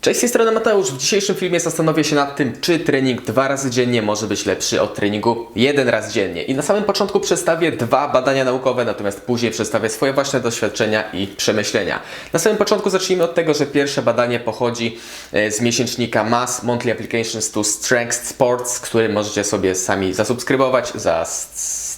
Cześć, z tej strony Mateusz. W dzisiejszym filmie zastanowię się nad tym, czy trening dwa razy dziennie może być lepszy od treningu jeden raz dziennie. I na samym początku przedstawię dwa badania naukowe, natomiast później przedstawię swoje własne doświadczenia i przemyślenia. Na samym początku zacznijmy od tego, że pierwsze badanie pochodzi e, z miesięcznika MAS Monthly Applications to Strength Sports, który możecie sobie sami zasubskrybować za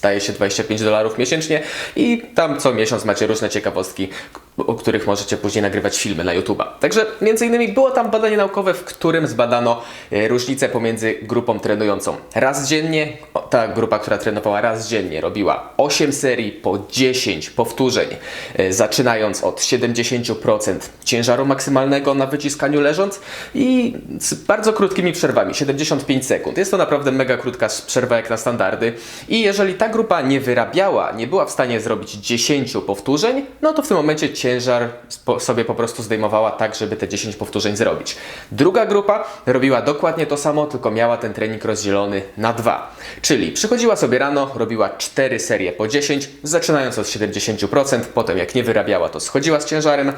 staje się 25 dolarów miesięcznie i tam co miesiąc macie różne ciekawostki, o których możecie później nagrywać filmy na YouTube'a. Także między innymi było tam badanie naukowe, w którym zbadano e, różnicę pomiędzy grupą trenującą raz dziennie, ta grupa, która trenowała raz dziennie, robiła 8 serii po 10 powtórzeń, e, zaczynając od 70% ciężaru maksymalnego na wyciskaniu leżąc i z bardzo krótkimi przerwami, 75 sekund. Jest to naprawdę mega krótka przerwa jak na standardy i jeżeli ta grupa nie wyrabiała, nie była w stanie zrobić 10 powtórzeń, no to w tym momencie ciężar sobie po prostu zdejmowała tak, żeby te 10 powtórzeń zrobić. Druga grupa robiła dokładnie to samo, tylko miała ten trening rozdzielony na dwa. Czyli przychodziła sobie rano, robiła 4 serie po 10, zaczynając od 70%, potem jak nie wyrabiała, to schodziła z ciężarem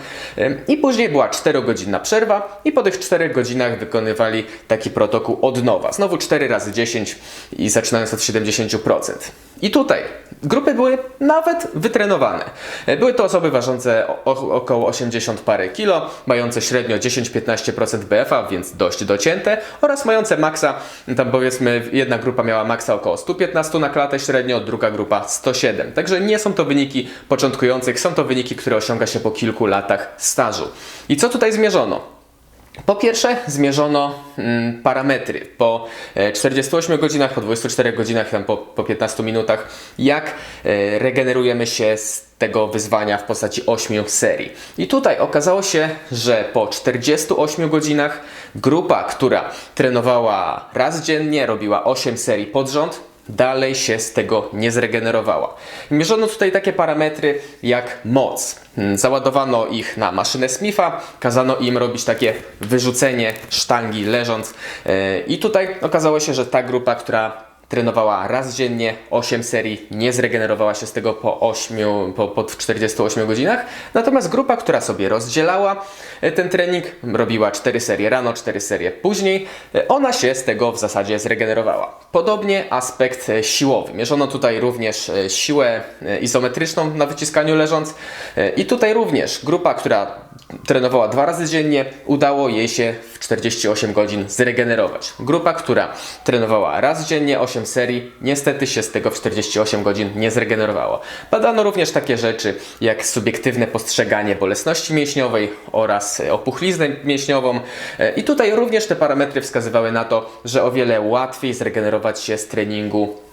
i później była 4-godzinna przerwa i po tych 4 godzinach wykonywali taki protokół od nowa. Znowu 4 razy 10 i zaczynając od 70%. I tutaj grupy były nawet wytrenowane. E, Były to osoby ważące około 80 parę kilo, mające średnio 10-15% BFA, więc dość docięte, oraz mające maksa, tam powiedzmy jedna grupa miała maksa około 115 na klatę średnio, druga grupa 107. Także nie są to wyniki początkujących, są to wyniki, które osiąga się po kilku latach stażu. I co tutaj zmierzono? Po pierwsze, zmierzono mm, parametry po e, 48 godzinach, po 24 godzinach, tam po, po 15 minutach, jak e, regenerujemy się z tego wyzwania w postaci 8 serii. I tutaj okazało się, że po 48 godzinach grupa, która trenowała raz dziennie, robiła 8 serii pod rząd, dalej się z tego nie zregenerowała. Mierzono tutaj takie parametry jak moc. Załadowano ich na maszynę Smitha, kazano im robić takie wyrzucenie sztangi leżąc. Yy, I tutaj okazało się, że ta grupa, która trenowała raz dziennie 8 serii, nie zregenerowała się z tego po 8, po, po 48 godzinach. Natomiast grupa, która sobie rozdzielała e, ten trening, robiła 4 serie rano, 4 serie później, e, ona się z tego w zasadzie zregenerowała. Podobnie aspekt e, siłowy. Mierzono tutaj również siłę izometryczną na wyciskaniu leżąc i tutaj również grupa, która trenowała dwa razy dziennie, udało jej się 48 godzin zregenerować. Grupa, która trenowała raz dziennie 8 serii, niestety się z tego w 48 godzin nie zregenerowała. Badano również takie rzeczy jak subiektywne postrzeganie bolesności mięśniowej oraz opuchliznę mięśniową. E, I tutaj również te parametry wskazywały na to, że o wiele łatwiej zregenerować się z treningu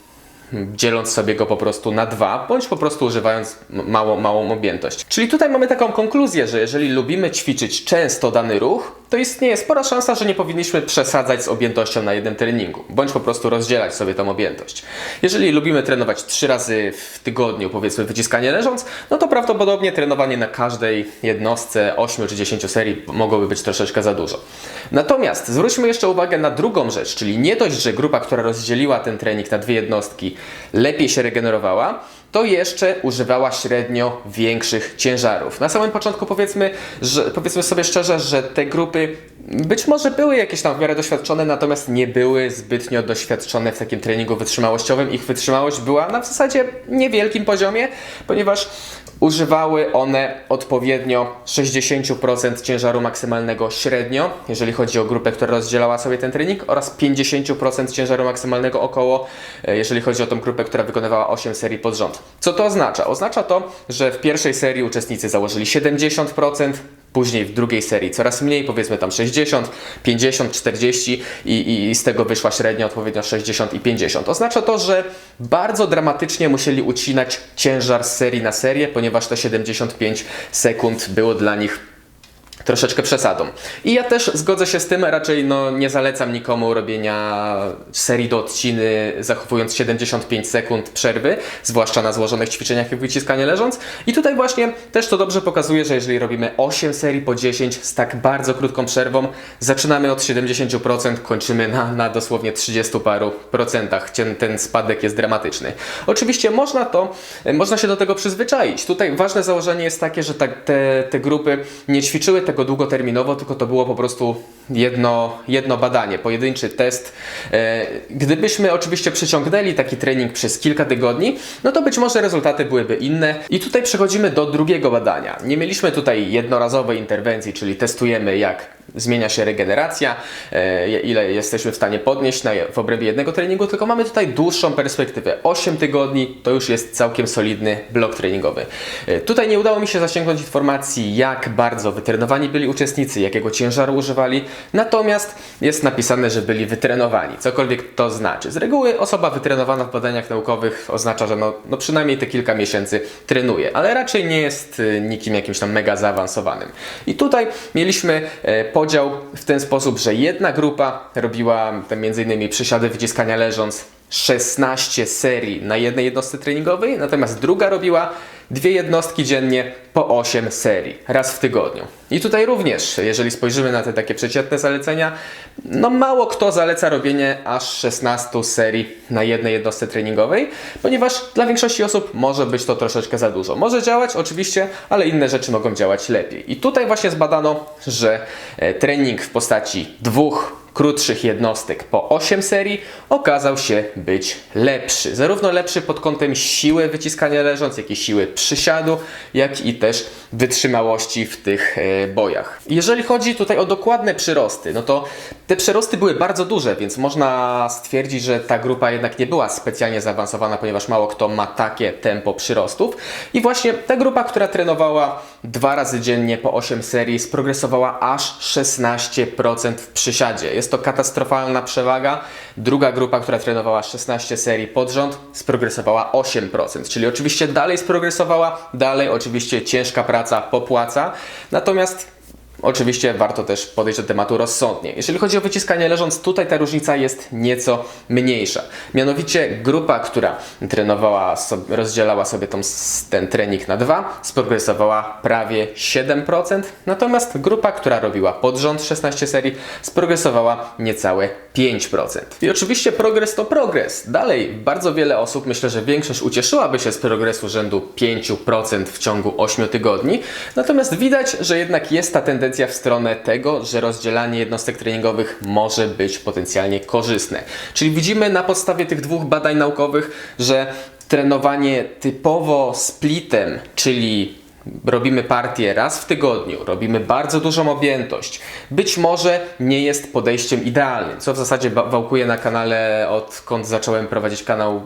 dzieląc sobie go po prostu na dwa, bądź po prostu używając mało, małą objętość. Czyli tutaj mamy taką konkluzję, że jeżeli lubimy ćwiczyć często dany ruch, to istnieje spora szansa, że nie powinniśmy przesadzać z objętością na jednym treningu, bądź po prostu rozdzielać sobie tą objętość. Jeżeli lubimy trenować trzy razy w tygodniu, powiedzmy wyciskanie leżąc, no to prawdopodobnie trenowanie na każdej jednostce 8 czy 10 serii mogłoby być troszeczkę za dużo. Natomiast zwróćmy jeszcze uwagę na drugą rzecz, czyli nie dość, że grupa, która rozdzieliła ten trening na dwie jednostki, lepiej się regenerowała, to jeszcze używała średnio większych ciężarów. Na samym początku powiedzmy, że, powiedzmy sobie szczerze, że te grupy być może były jakieś tam w miarę doświadczone, natomiast nie były zbytnio doświadczone w takim treningu wytrzymałościowym. Ich wytrzymałość była na w zasadzie niewielkim poziomie, ponieważ używały one odpowiednio 60% ciężaru maksymalnego średnio, jeżeli chodzi o grupę, która rozdzielała sobie ten trening, oraz 50% ciężaru maksymalnego około, e, jeżeli chodzi o tą grupę, która wykonywała 8 serii pod rząd. Co to oznacza? Oznacza to, że w pierwszej serii uczestnicy założyli 70%, Później w drugiej serii coraz mniej, powiedzmy tam 60, 50, 40 i, i, z tego wyszła średnia odpowiednio 60 i 50. Oznacza to, że bardzo dramatycznie musieli ucinać ciężar z serii na serię, ponieważ te 75 sekund było dla nich troszeczkę przesadą. I ja też zgodzę się z tym, raczej no, nie zalecam nikomu robienia serii do odciny, zachowując 75 sekund przerwy, zwłaszcza na złożonych ćwiczeniach jak wyciskanie leżąc. I tutaj właśnie też to dobrze pokazuje, że jeżeli robimy 8 serii po 10 z tak bardzo krótką przerwą, zaczynamy od 70%, kończymy na, na dosłownie 30 paru procentach. Ten, ten spadek jest dramatyczny. Oczywiście można to, można się do tego przyzwyczaić. Tutaj ważne założenie jest takie, że tak, te, te grupy nie ćwiczyły długoterminowo, tylko to było po prostu jedno, jedno badanie, pojedynczy test. E, Gdybyśmy oczywiście przyciągnęli taki trening przez kilka tygodni, no to być może rezultaty byłyby inne. I tutaj przechodzimy do drugiego badania. Nie mieliśmy tutaj jednorazowej interwencji, czyli testujemy jak zmienia się regeneracja, e, ile jesteśmy w stanie podnieść w obrębie jednego treningu, tylko mamy tutaj dłuższą perspektywę. 8 tygodni to już jest całkiem solidny blok treningowy. E, Tutaj nie udało mi się zasięgnąć informacji, jak bardzo wytrenowani byli uczestnicy, jakiego ciężaru używali, natomiast jest napisane, że byli wytrenowani, cokolwiek to znaczy. Z reguły osoba wytrenowana w badaniach naukowych oznacza, że no, no przynajmniej te kilka miesięcy trenuje, ale raczej nie jest y, nikim jakimś tam mega zaawansowanym. I tutaj mieliśmy e, podział w ten sposób, że jedna grupa robiła innymi przysiady wyciskania leżąc 16 serii na jednej jednostce treningowej, natomiast druga robiła dwie jednostki dziennie po 8 serii, raz w tygodniu. I tutaj również, jeżeli spojrzymy na te takie przeciętne zalecenia, no mało kto zaleca robienie aż 16 serii na jednej jednostce treningowej, ponieważ dla większości osób może być to troszeczkę za dużo. Może działać oczywiście, ale inne rzeczy mogą działać lepiej. I tutaj właśnie zbadano, że e, trening w postaci dwóch krótszych jednostek po 8 serii okazał się być lepszy. Zarówno lepszy pod kątem siły wyciskania leżąc, jak i siły przysiadu, jak i też wytrzymałości w tych e, bojach. Jeżeli chodzi tutaj o dokładne przyrosty, no to te przyrosty były bardzo duże, więc można stwierdzić, że ta grupa jednak nie była specjalnie zaawansowana, ponieważ mało kto ma takie tempo przyrostów. I właśnie ta grupa, która trenowała dwa razy dziennie po 8 serii, sprogresowała aż 16% w przysiadzie. Jest to katastrofalna przewaga. Druga grupa, która trenowała 16 serii pod rząd, sprogresowała 8%. Czyli oczywiście dalej sprogresowała, dalej oczywiście ciężka praca popłaca. Natomiast Oczywiście warto też podejść do tematu rozsądnie. Jeżeli chodzi o wyciskanie leżąc, tutaj ta różnica jest nieco mniejsza. Mianowicie grupa, która trenowała, rozdzielała sobie tą, ten trening na dwa, sprogresowała prawie 7%, natomiast grupa, która robiła pod rząd 16 serii, sprogresowała niecałe 5%. I oczywiście progres to progres. Dalej, bardzo wiele osób, myślę, że większość ucieszyłaby się z progresu rzędu 5% w ciągu 8 tygodni, natomiast widać, że jednak jest ta tendencja w stronę tego, że rozdzielanie jednostek treningowych może być potencjalnie korzystne. Czyli widzimy na podstawie tych dwóch badań naukowych, że trenowanie typowo splitem, czyli robimy partię raz w tygodniu, robimy bardzo dużą objętość, być może nie jest podejściem idealnym, co w zasadzie wałkuję na kanale odkąd zacząłem prowadzić kanał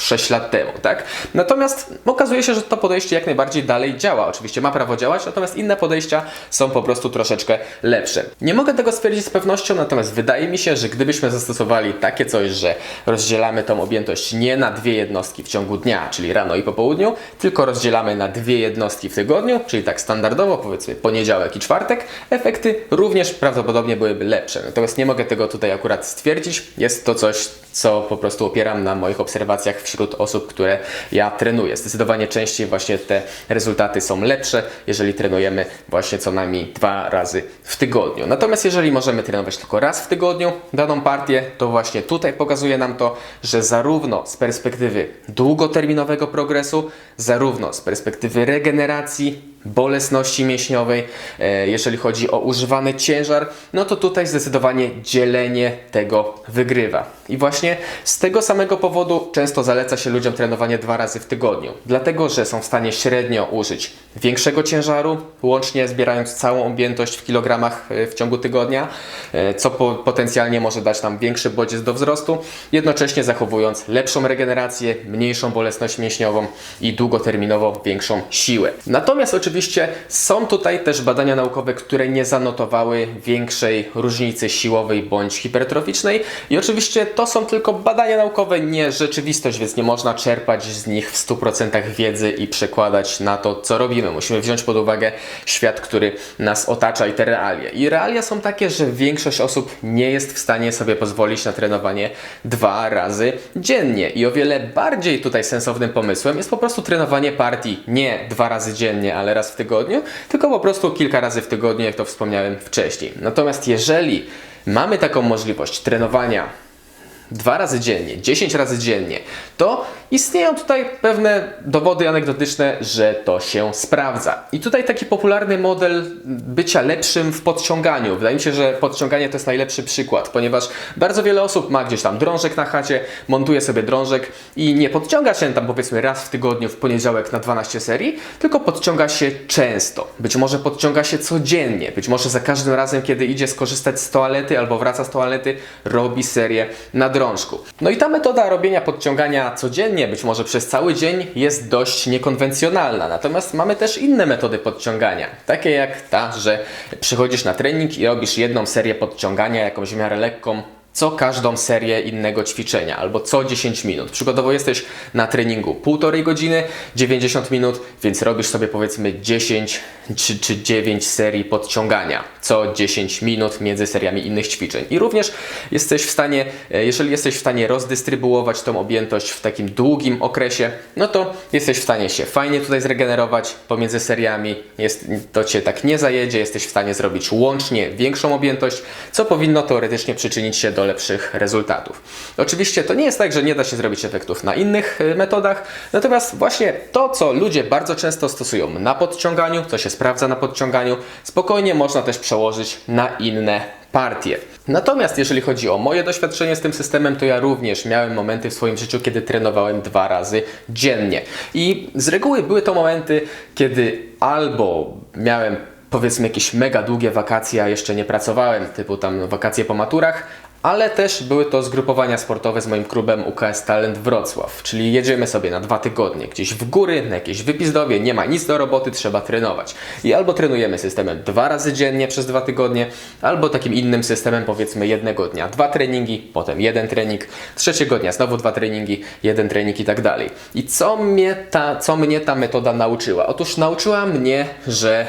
6 lat temu, tak? Natomiast okazuje się, że to podejście jak najbardziej dalej działa. Oczywiście ma prawo działać, natomiast inne podejścia są po prostu troszeczkę lepsze. Nie mogę tego stwierdzić z pewnością, natomiast wydaje mi się, że gdybyśmy zastosowali takie coś, że rozdzielamy tą objętość nie na dwie jednostki w ciągu dnia, czyli rano i po południu, tylko rozdzielamy na dwie jednostki w tygodniu, czyli tak standardowo, powiedzmy poniedziałek i czwartek, efekty również prawdopodobnie byłyby lepsze. Natomiast nie mogę tego tutaj akurat stwierdzić. Jest to coś, co po prostu opieram na moich obserwacjach wśród osób, które ja trenuję. Zdecydowanie częściej właśnie te rezultaty są lepsze, jeżeli trenujemy właśnie co najmniej dwa razy w tygodniu. Natomiast jeżeli możemy trenować tylko raz w tygodniu daną partię, to właśnie tutaj pokazuje nam to, że zarówno z perspektywy długoterminowego progresu, zarówno z perspektywy regeneracji, bolesności mięśniowej, e, jeżeli chodzi o używany ciężar, no to tutaj zdecydowanie dzielenie tego wygrywa. I właśnie z tego samego powodu często zaleca się ludziom trenowanie dwa razy w tygodniu, dlatego że są w stanie średnio użyć większego ciężaru, łącznie zbierając całą objętość w kilogramach e, w ciągu tygodnia, e, co po, potencjalnie może dać nam większy bodziec do wzrostu, jednocześnie zachowując lepszą regenerację, mniejszą bolesność mięśniową i długoterminowo większą siłę. Natomiast oczywiście są tutaj też badania naukowe, które nie zanotowały większej różnicy siłowej bądź hipertroficznej i oczywiście to są tylko badania naukowe, nie rzeczywistość, więc nie można czerpać z nich w 100% wiedzy i przekładać na to, co robimy. Musimy wziąć pod uwagę świat, który nas otacza i te realia. I realia są takie, że większość osób nie jest w stanie sobie pozwolić na trenowanie dwa razy dziennie. I o wiele bardziej tutaj sensownym pomysłem jest po prostu trenowanie partii nie dwa razy dziennie, ale raz w tygodniu, tylko po prostu kilka razy w tygodniu, jak to wspomniałem wcześniej. Natomiast jeżeli mamy taką możliwość trenowania dwa razy dziennie, 10 razy dziennie, to istnieją tutaj pewne dowody anegdotyczne, że to się sprawdza. I tutaj taki popularny model bycia lepszym w podciąganiu. Wydaje mi się, że podciąganie to jest najlepszy przykład, ponieważ bardzo wiele osób ma gdzieś tam drążek na chacie, montuje sobie drążek i nie podciąga się tam powiedzmy raz w tygodniu w poniedziałek na 12 serii, tylko podciąga się często. Być może podciąga się codziennie, być może za każdym razem, kiedy idzie skorzystać z toalety albo wraca z toalety, robi serię na drążku. No i ta metoda robienia podciągania codziennie, być może przez cały dzień, jest dość niekonwencjonalna. Natomiast mamy też inne metody podciągania, takie jak ta, że przychodzisz na trening i robisz jedną serię podciągania, jakąś w miarę lekką, co każdą serię innego ćwiczenia albo co 10 minut. Przykładowo jesteś na treningu półtorej godziny, 90 minut, więc robisz sobie powiedzmy 10 czy, czy 9 serii podciągania co 10 minut między seriami innych ćwiczeń. I również jesteś w stanie, e, jeżeli jesteś w stanie rozdystrybuować tą objętość w takim długim okresie, no to jesteś w stanie się fajnie tutaj zregenerować pomiędzy seriami, jest, to Cię tak nie zajedzie, jesteś w stanie zrobić łącznie większą objętość, co powinno teoretycznie przyczynić się do lepszych rezultatów. Oczywiście to nie jest tak, że nie da się zrobić efektów na innych y, metodach, natomiast właśnie to, co ludzie bardzo często stosują na podciąganiu, co się sprawdza na podciąganiu, spokojnie można też przełożyć na inne partie. Natomiast jeżeli chodzi o moje doświadczenie z tym systemem, to ja również miałem momenty w swoim życiu, kiedy trenowałem dwa razy dziennie. I z reguły były to momenty, kiedy albo miałem powiedzmy jakieś mega długie wakacje, a jeszcze nie pracowałem, typu tam wakacje po maturach, ale też były to zgrupowania sportowe z moim klubem UKS Talent Wrocław, czyli jedziemy sobie na dwa tygodnie gdzieś w góry, na jakieś wypizdowie, nie ma nic do roboty, trzeba trenować. I albo trenujemy systemem dwa razy dziennie przez dwa tygodnie, albo takim innym systemem powiedzmy jednego dnia dwa treningi, potem jeden trening, trzeciego dnia znowu dwa treningi, jeden trening i tak dalej. I co mnie ta, co mnie ta metoda nauczyła? Otóż nauczyła mnie, że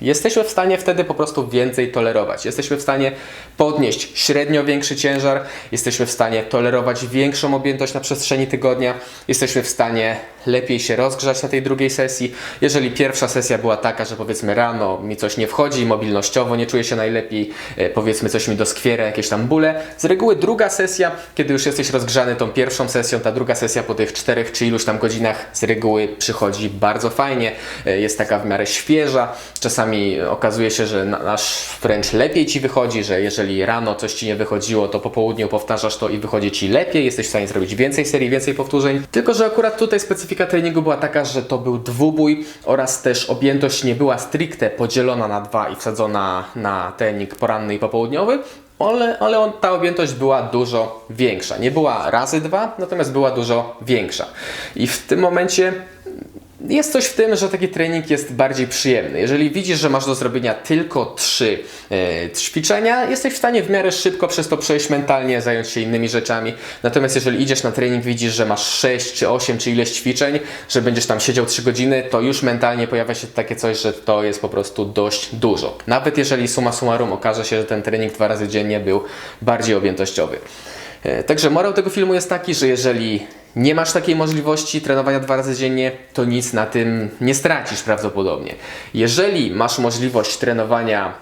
Jesteśmy w stanie wtedy po prostu więcej tolerować. Jesteśmy w stanie podnieść średnio większy ciężar, jesteśmy w stanie tolerować większą objętość na przestrzeni tygodnia, jesteśmy w stanie lepiej się rozgrzać na tej drugiej sesji. Jeżeli pierwsza sesja była taka, że powiedzmy rano mi coś nie wchodzi, mobilnościowo nie czuję się najlepiej, e, powiedzmy coś mi doskwiera, jakieś tam bóle, z reguły druga sesja, kiedy już jesteś rozgrzany tą pierwszą sesją, ta druga sesja po tych czterech czy iluś tam godzinach z reguły przychodzi bardzo fajnie, e, jest taka w miarę świeża, czasami okazuje się, że na- nasz wręcz lepiej Ci wychodzi, że jeżeli rano coś Ci nie wychodziło, to po południu powtarzasz to i wychodzi Ci lepiej, jesteś w stanie zrobić więcej serii, więcej powtórzeń. Tylko, że akurat tutaj specyfika treningu była taka, że to był dwubój oraz też objętość nie była stricte podzielona na dwa i wsadzona na trening poranny i popołudniowy, ale, ale on, ta objętość była dużo większa. Nie była razy dwa, natomiast była dużo większa. I w tym momencie jest coś w tym, że taki trening jest bardziej przyjemny. Jeżeli widzisz, że masz do zrobienia tylko trzy e, ćwiczenia, jesteś w stanie w miarę szybko przez to przejść mentalnie, zająć się innymi rzeczami. Natomiast jeżeli idziesz na trening, widzisz, że masz 6 czy 8 czy ileś ćwiczeń, że będziesz tam siedział 3 godziny, to już mentalnie pojawia się takie coś, że to jest po prostu dość dużo. Nawet jeżeli summa summarum okaże się, że ten trening dwa razy dziennie był bardziej objętościowy. E, Także morał tego filmu jest taki, że jeżeli nie masz takiej możliwości trenowania dwa razy dziennie, to nic na tym nie stracisz prawdopodobnie. Jeżeli masz możliwość trenowania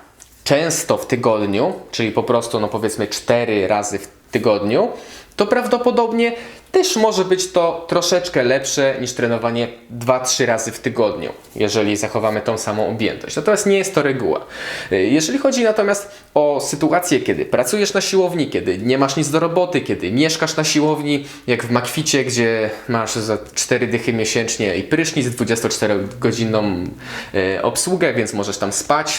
często w tygodniu, czyli po prostu no powiedzmy cztery razy w tygodniu, to prawdopodobnie też może być to troszeczkę lepsze niż trenowanie 2-3 razy w tygodniu, jeżeli zachowamy tą samą objętość. Natomiast nie jest to reguła. Jeżeli chodzi natomiast o sytuację, kiedy pracujesz na siłowni, kiedy nie masz nic do roboty, kiedy mieszkasz na siłowni, jak w Makwicie, gdzie masz za 4 dychy miesięcznie i prysznic, 24-godzinną y, obsługę, więc możesz tam spać,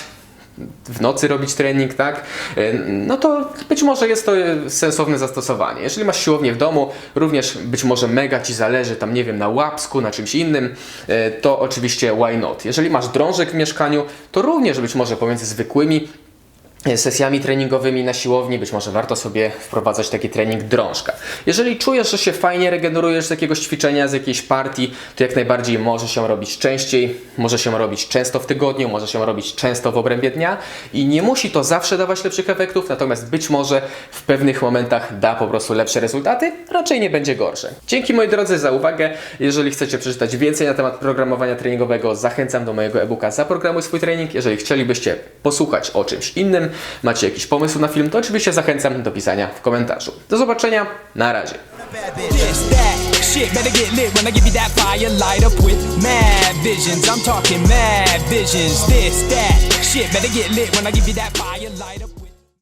w nocy robić trening, tak? E, No to być może jest to e, sensowne zastosowanie. Jeżeli masz siłownię w domu, również być może mega Ci zależy tam, nie wiem, na łapsku, na czymś innym, e, to oczywiście why not? Jeżeli masz drążek w mieszkaniu, to również być może pomiędzy zwykłymi sesjami treningowymi na siłowni, być może warto sobie wprowadzać taki trening drążka. Jeżeli czujesz, że się fajnie regenerujesz z jakiegoś ćwiczenia, z jakiejś partii, to jak najbardziej może się robić częściej, może się robić często w tygodniu, może się robić często w obrębie dnia i nie musi to zawsze dawać lepszych efektów, natomiast być może w pewnych momentach da po prostu lepsze rezultaty, raczej nie będzie gorsze. Dzięki moi drodzy za uwagę. Jeżeli chcecie przeczytać więcej na temat programowania treningowego, zachęcam do mojego e-booka Zaprogramuj swój trening. Jeżeli chcielibyście posłuchać o czymś innym, macie jakiś pomysł na film, to oczywiście zachęcam do pisania w komentarzu. Do zobaczenia, na razie. This, that, shit better get lit when I give you that fire. Light up with mad visions. I'm talking mad visions. This, that, shit better get lit when I give you that fire. Light up.